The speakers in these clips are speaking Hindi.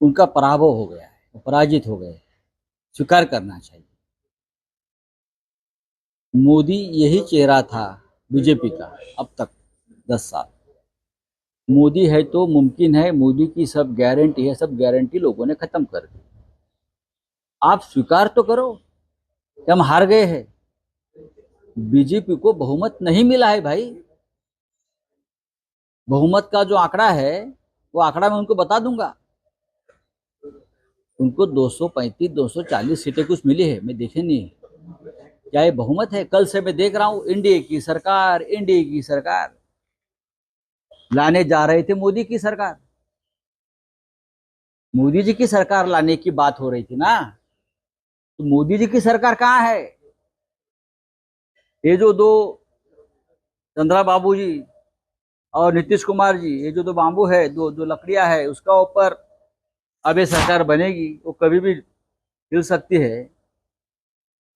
उनका पराभव हो गया है पराजित हो गए स्वीकार करना चाहिए। मोदी यही चेहरा था बीजेपी का अब तक, दस साल। मोदी है तो मुमकिन है, मोदी की सब गारंटी है, सब गारंटी लोगों ने खत्म कर दी। आप स्वीकार तो करो कि हम हार गए हैं। बीजेपी को बहुमत नहीं मिला है भाई। बहुमत का जो आंकड़ा है, वो आंकड़ा मैं उनको बता दूँगा। उनको 235 240 सीटें कुछ मिली है। मैं देखे नहीं। क्या ये बहुमत है? कल से मैं देख रहा हूँ, एनडीए की सरकार, एनडीए की सरकार। लाने जा रहे थे मोदी की सरकार। मोदी जी की सरकार लाने की बात हो रही थी ना? तो मोदी जी की सरकार कहाँ है? ये जो दो चंद्रा बाबू जी और नीतीश कुमार जी, ये जो दो बाम्बू है, दो दो लकड़ियाँ है, उसका ऊपर अब ये सरकार बनेगी, वो कभी भी हिल सकती है।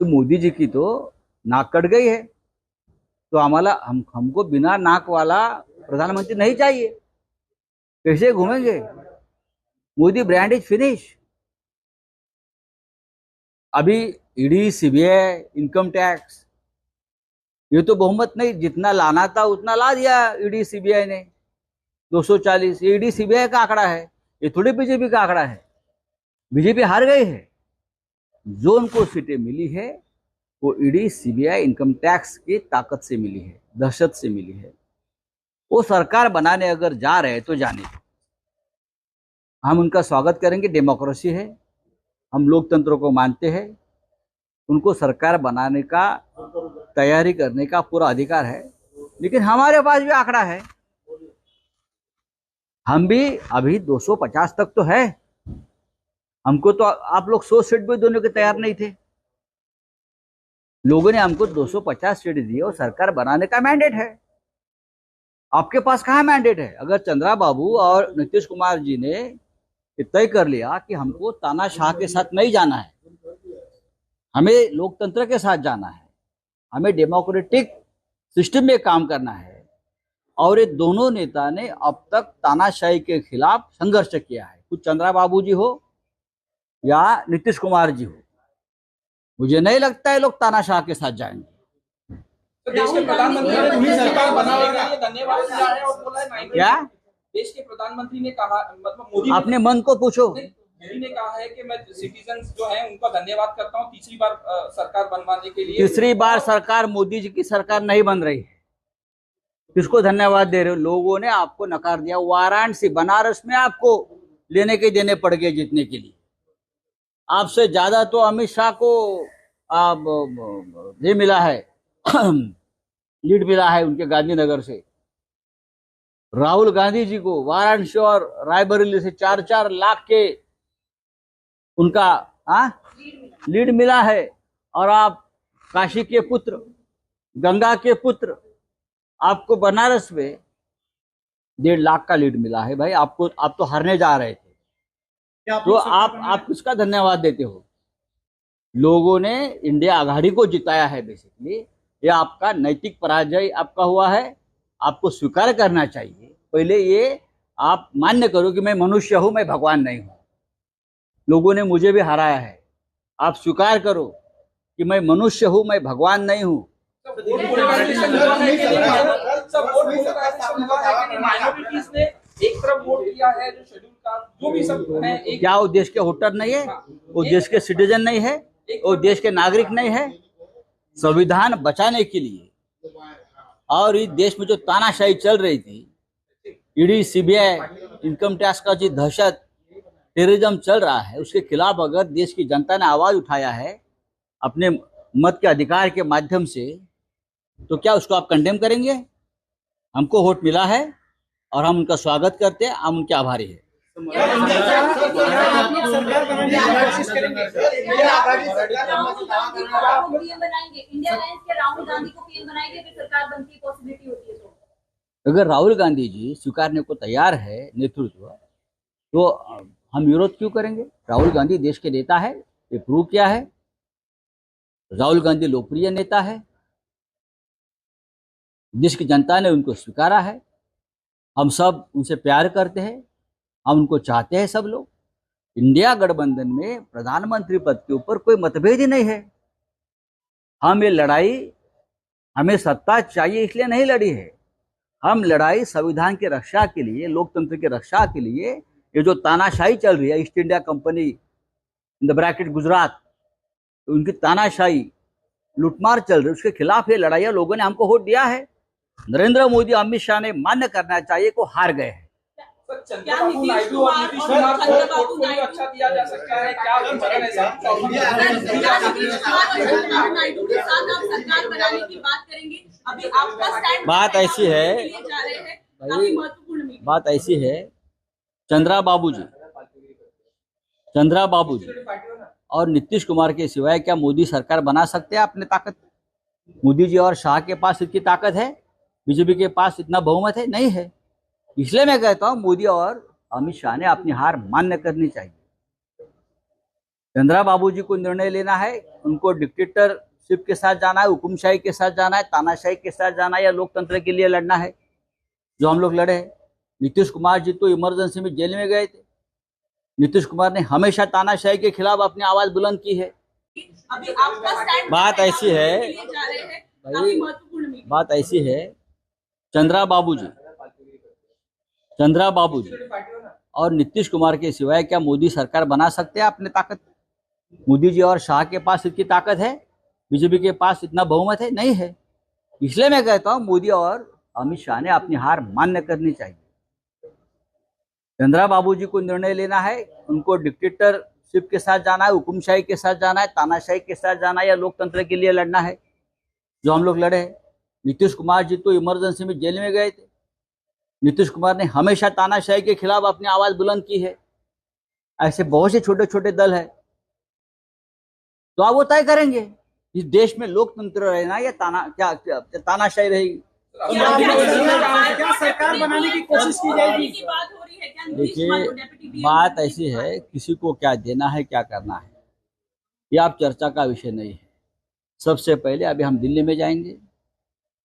तो मोदी जी की तो नाक कट गई है। तो हमारा, हम, हमको बिना नाक वाला प्रधानमंत्री नहीं चाहिए। कैसे घूमेंगे? Modi brand is finish. अभी ईडी, सीबीआई, इनकम टैक्स, ये तो बहुमत नहीं, जितना लाना था उतना ला दिया ईडी, सीबीआई ने। 240 ये ईडी, सीबीआई का आंकड़ा है। ये थोड़ी बीजेपी का आंकड़ा है। बीजेपी हार गई है। जो उनको सीटें मिली है, वो ईडी, सीबीआई इनकम टैक्स की ताकत से मिली है, दहशत से मिली है। वो सरकार बनाने अगर जा रहे तो जाने। हम उनका स्वागत करेंगे, डेमोक्रेसी है। हम लोकतंत्र को मानते हैं। उनको सरकार बनाने का, तैयारी करने का पूरा अधिकार है। लेकिन हमारे पास भी आंकड़ा है। हम भी अभी 250 तक तो है। हमको तो आप लोग 100 सीट भी देने के तैयार नहीं थे। लोगों ने हमको 250 सीट दी और सरकार बनाने का मैंडेट है। आपके पास कहाँ मैंडेट है? अगर चंद्रा बाबू और नीतीश कुमार जी ने तय कर लिया कि हमको तानाशाह के साथ नहीं जाना है, हमें लोकतंत्र के साथ जाना है, हमें डेमोक्रेटिक सिस्टम में काम करना है और ये दोनों नेता ने अब तक तानाशाही के खिलाफ संघर्ष किया है। कुछ चंद्रा बाबू जी हो या नीतीश कुमार जी हो। मुझे नहीं लगता है लोग तानाशाह के साथ जाएँगे। तो देश के प्रधानमंत्री ने सरकार बनाने धन्यवाद दिया है और बोला है क्या? देश के प्रधानमंत्री ने कहा मतलब मोदी अपने मन को पूछो। ने- मोदी ने कहा है कि मैं सिटीजन जो है उनका धन्यवाद करता हूँ तीसरी बार सरकार बनवाने के लिए। तीसरी बार सरकार मोदी जी की सरकार नहीं बन रही है। किसको धन्यवाद दे रहे हो? लोगों ने आपको नकार दिया। वाराणसी बनारस में आपको लेने के देने पड़ गए जीतने के लिए। आपसे ज़्यादा तो अमित शाह को आ, ब- ये मिला है लीड मिला है उनके गांधीनगर से। राहुल गांधी जी को वाराणसी और रायबरेली से चार चार लाख के उनका हाँ? लीड मिला है। और आप काशी के पुत्र गंगा के पुत्र आपको बनारस में डेढ़ लाख का लीड मिला है भाई। आपको आप तो हारने जा रहे थे। तो आप आप किसका धन्यवाद देते हो? लोगों ने इंडिया आघाड़ी को जिताया है बेसिकली ये आपका नैतिक पराजय आपका हुआ है। आपको स्वीकार करना चाहिए। पहले ये आप मान्य करो कि मैं मनुष्य हूँ मैं भगवान नहीं हूँ। लोगों ने मुझे भी हराया है। आप स्वीकार करो कि मैं मनुष्य हूँ मैं भगवान नहीं हूँ। क्या वो देश के वोटर नहीं है? वो देश के सिटीजन नहीं है? वो देश के नागरिक नहीं है? संविधान बचाने के लिए। और इस देश में जो तानाशाही चल रही थी, ईडी, सीबीआई, इनकम टैक्स का जो दहशत टेररिज्म चल रहा है, उसके खिलाफ अगर देश की जनता ने आवाज़ उठाया है, अपने मत के अधिकार के माध्यम से तो क्या उसको आप कंडेम करेंगे? हमको वोट मिला है और हम उनका स्वागत करते हैं, हम उनके आभारी हैं। अगर राहुल गांधी जी स्वीकारने को तैयार है, नेतृत्व तो हम विरोध क्यों करेंगे? राहुल गांधी देश के नेता है, ये प्रूव किया है। राहुल गांधी लोकप्रिय नेता है। देश की जनता ने उनको स्वीकारा है, हम सब उनसे प्यार करते हैं, हम उनको चाहते हैं सब लोग। इंडिया गठबंधन में प्रधानमंत्री पद के ऊपर कोई मतभेद ही नहीं है। हम ये लड़ाई, हमें सत्ता चाहिए इसलिए नहीं लड़ी है। हम लड़ाई संविधान की रक्षा के लिए, लोकतंत्र की रक्षा के लिए, ये जो तानाशाही चल रही है, East India Company, in the bracket Gujarat, उनकी तानाशाही, लुटमार चल रही है, उसके खिलाफ ये लड़ाई है लोगों ने हमको वोट दिया है। नरेंद्र मोदी अमित शाह ने मान्य करना चाहिए को हार गए हैं। अच्छा है। है बात करेंगे? अभी आपका स्टैंड बात ऐसी है। भाई, बात ऐसी है चंद्रा बाबू जी चंद्रा बाबू जी और नीतीश कुमार के सिवाय क्या मोदी सरकार बना सकते हैं? अपने ताकत मोदी जी और शाह के पास इतनी ताकत है? बीजेपी के पास इतना बहुमत है? नहीं है। इसलिए मैं कहता हूँ मोदी और अमित शाह ने अपनी हार मान्य करनी चाहिए। चंद्रा बाबू जी को निर्णय लेना है उनको डिक्टेटरशिप के साथ जाना है हुकुमशाही के साथ जाना है तानाशाही के साथ जाना है या लोकतंत्र के लिए लड़ना है जो हम लोग लड़े हैं। नीतीश कुमार जी तो इमरजेंसी में जेल में गए थे। नीतीश कुमार ने हमेशा तानाशाही के खिलाफ अपनी आवाज़ बुलंद की है। अभी बात ऐसी है भाई, बात ऐसी है चंद्रा बाबू जी चंद्रा बाबू जी और नीतीश कुमार के सिवाय क्या मोदी सरकार बना सकते हैं अपने ताकत? मोदी जी और शाह के पास इतनी ताकत है? बीजेपी के पास इतना बहुमत है? नहीं है। इसलिए मैं कहता हूँ, मोदी और अमित शाह ने अपनी हार मान्य करनी चाहिए। चंद्रा बाबू जी को निर्णय लेना है। उनको डिक्टेटरशिप के साथ जाना है, हुकुमशाही के साथ जाना है, तानाशाही के साथ जाना है या लोकतंत्र के लिए लड़ना है। जो हम लोग लड़े हैं। नीतीश कुमार जी तो इमरजेंसी में जेल में गए थे नीतीश कुमार ने हमेशा तानाशाही के खिलाफ अपनी आवाज़ बुलंद की है ऐसे बहुत से छोटे छोटे दल है तो आप वो तय करेंगे इस देश में लोकतंत्र रहना या ताना क्या, क्या तानाशाही रहेगी सरकार बनाने की कोशिश की जाएगी हो है क्या देखिए बात ऐसी है किसी को क्या देना है क्या करना है ये आप चर्चा का विषय नहीं है सबसे पहले अभी हम दिल्ली में जाएँगे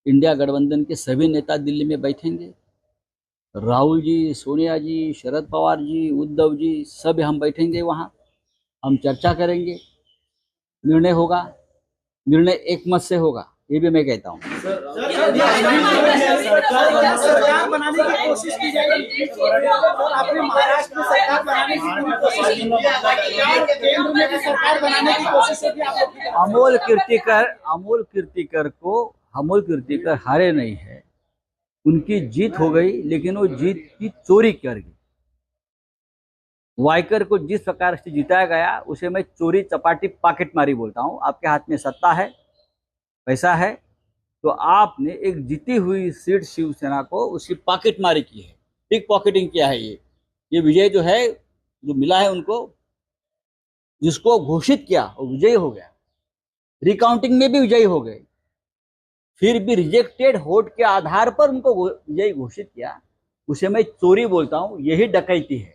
इंडिया गठबंधन के सभी नेता दिल्ली में बैठेंगे राहुल जी सोनिया जी शरद पवार जी उद्धव जी सब हम बैठेंगे वहाँ हम चर्चा करेंगे निर्णय होगा निर्णय एक मत से होगा ये भी मैं कहता हूँ अमोल कीर्तिकर अमोल कीर्तिकर को अमोल कीर्तिकर हारे नहीं है। उनकी जीत हो गई, लेकिन वो जीत की चोरी कर गई। वाइकर को जिस प्रकार से जिताया गया, उसे मैं चोरी चपाटी पाकेट मारी बोलता हूँ। आपके हाथ में सत्ता है, पैसा है तो आपने एक जीती हुई सीट शिवसेना को उसकी पॉकेट मारी की है। पिक पॉकेटिंग किया है ये। ये विजय जो है, जो मिला है उनको, जिसको घोषित किया, वो विजयी हो गया। रिकाउंटिंग में भी विजयी हो गए। फिर भी रिजेक्टेड होट के आधार पर उनको यही घोषित किया उसे मैं चोरी बोलता हूँ यही डकैती है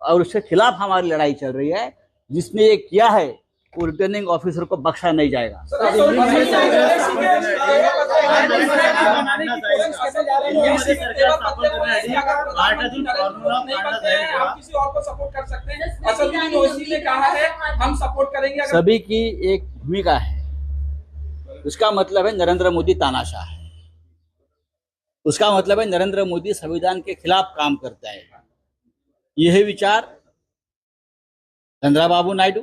और उसके खिलाफ हमारी लड़ाई चल रही है जिसने ये किया है वो रिटर्निंग ऑफिसर को बख्शा नहीं जाएगा हैं है सभी की एक भूमिका है उसका मतलब है नरेंद्र मोदी तानाशाह है। उसका मतलब है नरेंद्र मोदी संविधान के खिलाफ काम करता है। यही विचार चंद्रा बाबू नायडू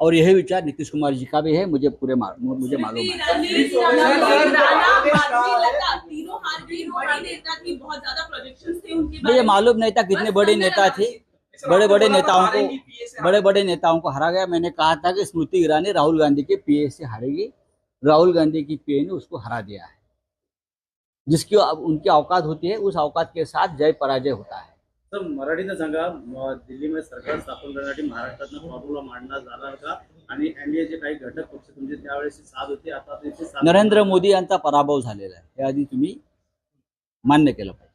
और यही विचार नीतीश कुमार जी का भी है। मुझे पूरे मा, मुझे मालूम है। रणनीति राणा, राणा, माधवी, लता, तीनों हार गई बड़ी नेता थी बहुत ज़्यादा प्रोजेक्शंस थे उनके मुझे मालूम नहीं था कितने बड़े नेता थे। बड़े बड़े नेताओं को बड़े बड़े नेताओं को हरा गया। मैंने कहा था कि स्मृति ईरानी राहुल गांधी के पीए से हारेगी। राहुल गांधी की पीए ने उसको हरा दिया है। जिसकी उनकी औकात होती है उस औकात के साथ जय पराजय होता है। तर मराठीनं सांगा दिल्लीमध्ये सरकार स्थापन करण्यासाठी महाराष्ट्रातनं फॉर्म्युला मांडला जाणार का? आणि एनडीएचे काही घटक पक्ष तुमचे त्यावेळेसची साथ होती आता नरेंद्र मोदी यांचा पराभव झालेला आहे. हे आधी तुम्ही मान्य केलं पाहिजे.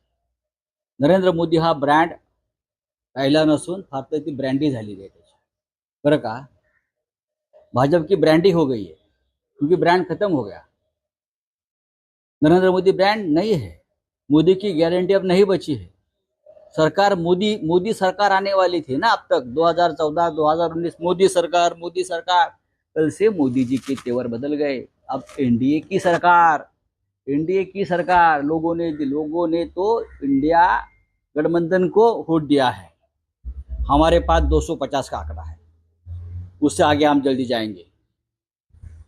नरेंद्र मोदी हा ब्रँड राहिला नसून फार ती ब्रँडी झालेली आहे त्याची. बरं का? भाजप की ब्रँडी हो गई है क्योंकि ब्रांड खत्म हो गया। नरेंद्र मोदी ब्रांड नहीं है। मोदी की गारंटी अब नहीं बची है। सरकार मोदी मोदी सरकार आने वाली थी ना अब तक 2014 2019 मोदी सरकार मोदी सरकार। कल से मोदी जी के तेवर बदल गए। अब एनडीए की सरकार एनडीए की सरकार, लोगों ने लोगों ने तो इंडिया गठबंधन को वोट दिया है। हमारे पास 250 का आंकड़ा है। उससे आगे हम जल्दी जाएँगे।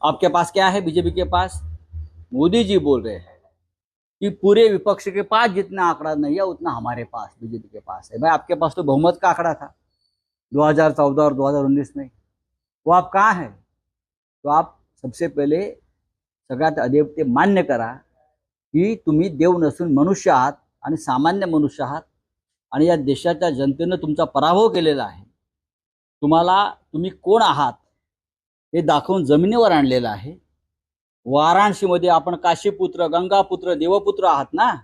आपके पास क्या है? बीजेपी के पास? मोदी जी बोल रहे हैं कि पूरे विपक्ष के पास जितना आंकड़ा नहीं है उतना हमारे पास बीजेपी के पास है। भाई आपके पास तो बहुमत का आंकड़ा था 2014 और 2019 में। वो आप कहाँ हैं? तो आप सबसे पहिले सगळ्यात आधी ते मान्य करा की तुम्ही देव नसून मनुष्य आहात आणि सामान्य मनुष्य आहात आणि या देशाच्या जनतेनं तुमचा पराभव केलेला आहे. तुम्हाला तुम्ही कोण आहात? हे दाखवून जमिनीवर आणलेलं आहे. वाराणसीमध्ये आपण काशीपुत्र गंगापुत्र देवपुत्र आहात ना?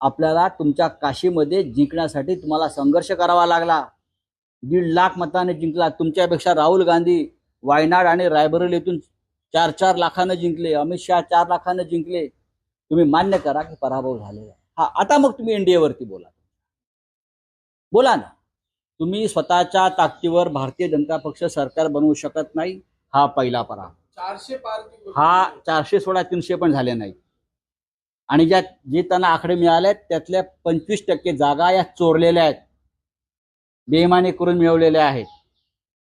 आपल्याला तुमच्या काशीमध्ये जिंकण्यासाठी तुम्हाला संघर्ष करावा लागला. दीड लाख मताने जिंकला. तुमच्यापेक्षा राहुल गांधी वायनाड आणि रायबरेलीतून चार चार लाखानं जिंकले. अमित शहा चार लाखानं जिंकले. तुम्ही मान्य करा की पराभव झालेला आहे. हा आता मग तुम्ही एनडीएवरती बोला. बोला ना. तुम्ही स्वतःच्या ताकदीवर भारतीय जनता पक्ष सरकार बनवू शकत नाही हा पहिला चारशे पार गोष्ट हा. चारशे सोळा तीनशे पण झाले नाही आणि ज्या जे त्यांना आकडे मिळाले त्यातल्या पंचवीस टक्के जागा या चोरलेल्या आहेत. बेईमानी करून मिळवलेल्या आहेत.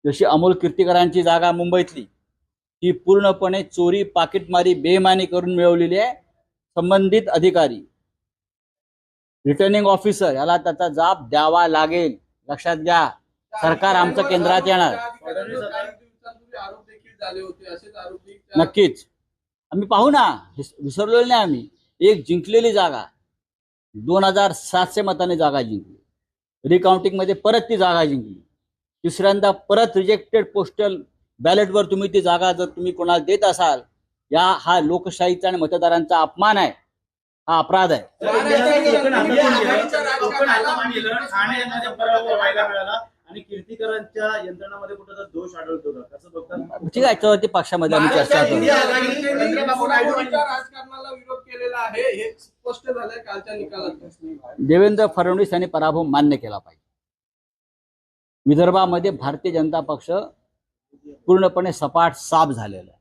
जशी अमोल कीर्तीकरांची जागा मुंबईतली ती पूर्णपणे चोरी पाकिटमारी बेईमानी करून मिळवलेली आहे. संबंधित अधिकारी रिटर्निंग ऑफिसर याला त्याचा जाब द्यावा लागेल. लक्षात घ्या सरकार आमचं केंद्रात येणार. नक्कीच. आम्ही पाहू ना विसरलेलो नाही आम्ही. एक जिंकलेली जागा. दोन हजार सातशे मताने जागा जिंकली. रिकाउंटिंगमध्ये परत ती जागा जिंकली. तिसऱ्यांदा परत रिजेक्टेड पोस्टल बॅलेटवर तुम्ही ती जागा जर तुम्ही कोणाला देत असाल या हा लोकशाहीचा आणि मतदारांचा अपमान आहे. हा अपराध आहे. आणि कीर्तीकरांच्या यंत्रणामध्ये कुठं दोष आढळतो का? कसं बघतात? ठीक आहे याच्यावरती पक्षामध्ये आम्ही चर्चा करू. इंडिया आघाडीने दिवाळखोरीच्या राजकारणाला विरोध केलेला आहे हे स्पष्ट झालंय. कालच्या निकालात देवेंद्र फडणवीस यांनी पराभव मान्य केला पाहिजे. विदर्भामध्ये भारतीय जनता पक्ष पूर्णपणे सपाट साफ झालेला आहे.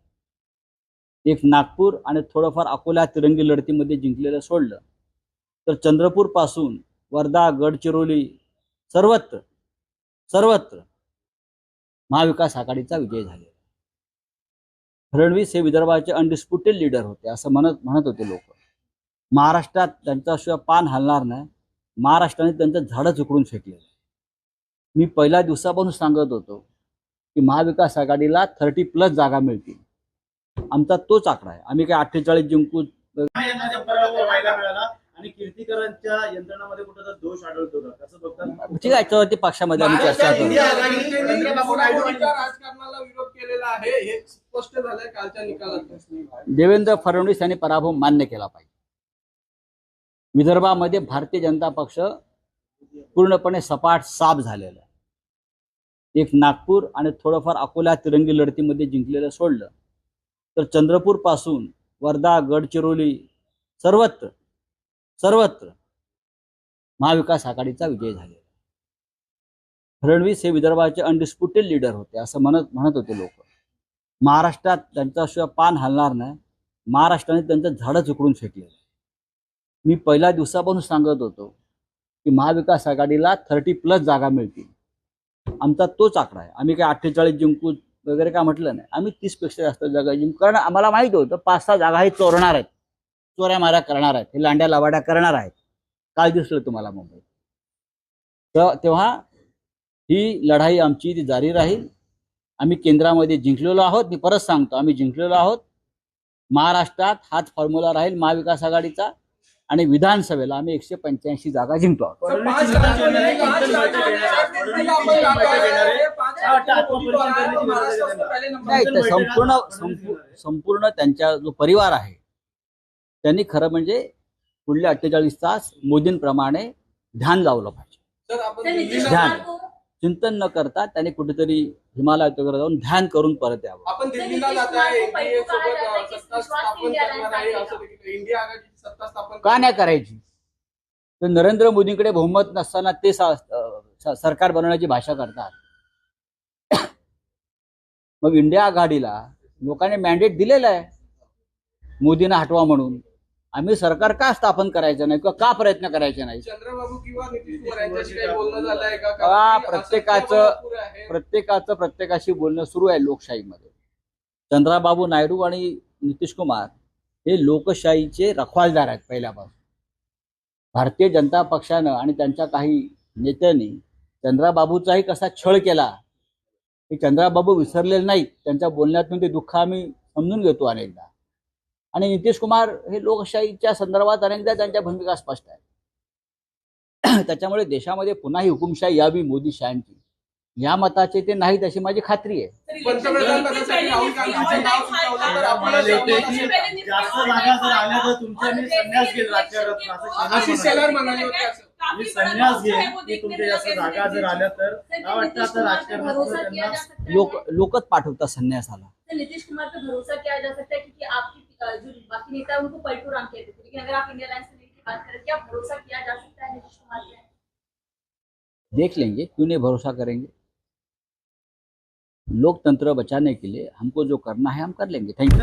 एक नागपूर आणि थोडंफार अकोला तिरंगी लढतीमध्ये जिंकलेलं सोडलं. तर चंद्रपूरपासून वर्धा गडचिरोली सर्वत्र सर्वत्र महाविकास आघाडीचा विजय झालेला. फडणवीस हे विदर्भाचे अनडिस्प्युटेड लीडर होते असं म्हणत म्हणत होते लोक. महाराष्ट्रात त्यांच्याशिवाय पान हलणार नाही. महाराष्ट्राने त्यांचं झाडच उकडून फेकलेलं मी पहिल्या दिवसापासून सांगत होतो की महाविकास आघाडीला थर्टी प्लस जागा मिळतील. आमचा तोच आकडा आहे. आम्ही काय अठ्ठेचाळीस जिंकू आणि कीर्तीकरांच्या यंत्रणामध्ये कुठं दोष आढळतो का? कसं बघतात? ठीक आहे याच्यावरती पक्षामध्ये आम्ही चर्चा महाराष्ट्रात करू इंडिया आघाडीने दिवाळखोरीच्या राजकारणाला विरोध केलेला आहे हे स्पष्ट झालंय कालच्या निकालात. देवेंद्र फडणवीस यांनी पराभव मान्य केला पाहिजे. विदर्भामध्ये भारतीय जनता पक्ष पूर्णपणे सपाट साफ झालेला आहे. एक नागपूर आणि थोडंफार अकोला तिरंगी लढतीमध्ये जिंकलेलं सोडलं. तर चंद्रपूरपासून वर्धा गडचिरोली सर्वत्र सर्वत्र महाविकास आघाडीचा विजय झालेला फडणवीस हे विदर्भाचे अनडिस्प्युटेड लीडर होते असं म्हणत म्हणत होते लोक. महाराष्ट्रात त्यांच्याशिवाय पान हलणार नाही. महाराष्ट्राने त्यांचं झाडच उकडून फेकलेलं मी पहिल्या दिवसापासून सांगत होतो की महाविकास आघाडीला थर्टी प्लस जागा मिळतील. आमचा तोच आकडा आहे. आम्ही काय अठ्ठेचाळीस जिंकू वगैरे काय म्हटलं नाही. आम्ही तीसपेक्षा जास्त जागा जिंकू कारण आम्हाला माहीत होतं पाच सहा जागा हे चोरणार आहेत. चोऱ्या माऱ्या करणार आहेत. हे लांड्या लवाड्या करणार आहेत. काल दिसलं तुम्हाला मुंबईत. तर तेव्हा ही लढाई आमची ती जारी राहील. आम्ही केंद्रामध्ये जिंकलेलो आहोत. मी परत सांगतो आम्ही जिंकलेलो आहोत. महाराष्ट्रात हाच फॉर्म्युला राहील महाविकास आघाडीचा. आणि विधानसभेला आम्ही एकशे पंच्याऐंशी जागा जिंकतो आहोत. संपूर्ण संपूर्ण त्यांचा जो परिवार आहे त्यांनी खरं म्हणजे पुढले अठ्ठेचाळीस तास मोदींप्रमाणे ध्यान लावलं पाहिजे. ध्यान. चिंतन न करता त्याने कुठेतरी हिमालयात वगैरे जाऊन ध्यान करून परत यावं. आपण सर, दिल्लीला नीतीश जात कुमार आहे को पलटू एनडीए कहा जाता है सोबत कि अ, सत्ता विश्वास स्थापन इंडिया करणार लाइन आहे का असं देखील इंडिया आघाडीची सत्ता स्थापन का नाही करायची? तर नरेंद्र मोदींकडे बहुमत नसताना ते सा- अं, स- सरकार बनवण्याची भाषा करतात. मग इंडिया आघाडीला लोकांनी मॅन्डेट दिलेलं आहे. मोदींना हटवा म्हणून. आम्ही सरकार का स्थापन करायचं नाही किंवा का प्रयत्न करायचे नाही? चंद्रबाबू किंवा नितीश कुमार यांच्याशी काही बोलणं झालंय का? हा, कारण की प्रत्येकाचं- असंख्य भरपूर आहे. प्रत्येकाचं प्रत्येकाशी बोलणं सुरू आहे लोकशाहीमध्ये. चंद्राबाबू नायडू आणि नितीश कुमार हे लोकशाहीचे रखवालदार आहेत पहिल्यापासून. भारतीय जनता पक्षानं आणि त्यांच्या काही नेत्यांनी चंद्राबाबूचाही कसा छळ केला हे चंद्राबाबू विसरलेले नाहीत. त्यांच्या बोलण्यातून ते दुःख आम्ही समजून घेतो अनेकदा. आणि नितीश कुमार हे लोकशाहीच्या संदर्भात अनेकदा त्यांच्या भूमिका स्पष्ट आहेत. त्याच्यामुळे देशामध्ये पुन्हा ही हुकुमशाही यावी मोदी शहाची या मताचे ते नाहीत अशी माझी खात्री आहे. पंतप्रधान पदासाठी राहुल गांधींचं नाव सुचवलं तर आपण मला येते सहमत की असेल. जास्त जागा जर आल्या तर तुमचा मी संन्यास घेईल राजकारणात आशिष शेलार म्हणाले होते असं. मी संन्यास घेईन. की तुमच्या जास्त जागा जर आल्या तर काय वाटतं आता राजकारणात भरोसा किया त्यांना जा सकता है लोक लोकच पाठवतात संन्यासाला नीतीश कुमार पे भरोसा किया जा सकता है क्योंकि आपकी जो बाकी नेता है उनको पलटू राम कहते थे लेकिन अगर आप इंडिया लाइन से की बात करें क्या भरोसा किया जा सकता है नीतीश कुमार पे देख लेंगे क्यों नहीं भरोसा करेंगे? लोकतंत्र बचाने के लिए हमको जो करना है हम कर लेंगे। Thank you